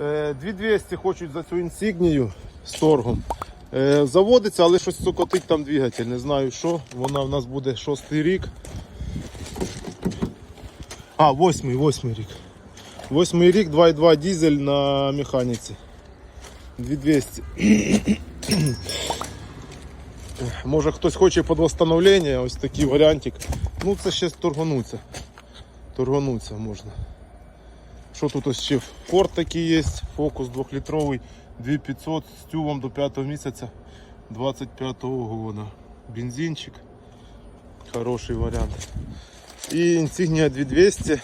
Е, 2200 хочуть за цю інсігнію з торгом. Е, Заводиться, але щось цокотить там двигатель. Не знаю що. Вона в нас буде шостий рік. А, восьмий, восьмий рік. Восьмий рік, 2,2 дизель на механіці. 2200. Може хтось хоче під восстановлення, ось такий варіантик. Ну це ще торгануться. Торгануться можна. Що тут ось ще? Форд такий є, фокус 2-літровий, 2500 з тюбом до 5 місяця 25-го года. Бензинчик. Хороший варіант. І Insignia 2200.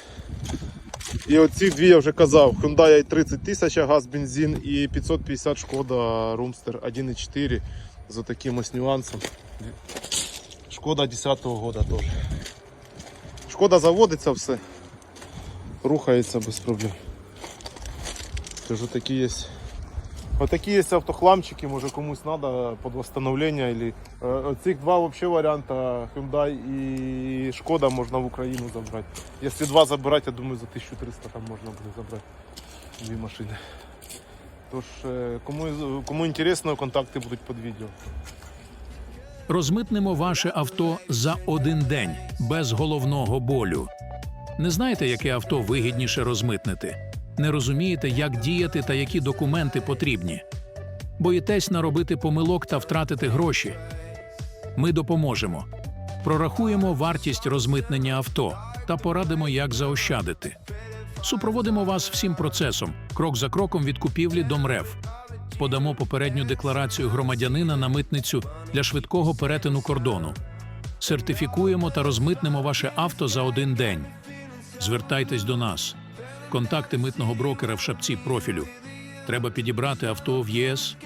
І оці дві я вже казав. Hyundai i30 тисяч газ, бензин і 550 шкода Roomster 1.4 з таким ось нюансом. Шкода 10-го года теж. Шкода заводиться все. Рухається без проблем. Кажу, такі є. Отакі є автохламчики, може комусь треба під восстановлення. Или... е, Оцих два вообще варіанта Hyundai і Шкода можна в Україну забрати. Якщо два забирати, я думаю, за 1300 там можна буде забрати дві машини. Тож, е, кому, кому інтересно, контакти будуть під відео. Розмитнемо ваше авто за один день без головного болю. Не знаєте, яке авто вигідніше розмитнити? Не розумієте, як діяти та які документи потрібні? Боїтесь наробити помилок та втратити гроші? Ми допоможемо. Прорахуємо вартість розмитнення авто та порадимо, як заощадити. Супроводимо вас всім процесом, крок за кроком від купівлі до МРЕВ. Подамо попередню декларацію громадянина на митницю для швидкого перетину кордону. Сертифікуємо та розмитнемо ваше авто за один день. Звертайтесь до нас. Контакти митного брокера в шапці профілю. Треба підібрати авто в ЄС.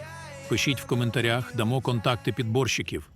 Пишіть в коментарях, дамо контакти підборщиків.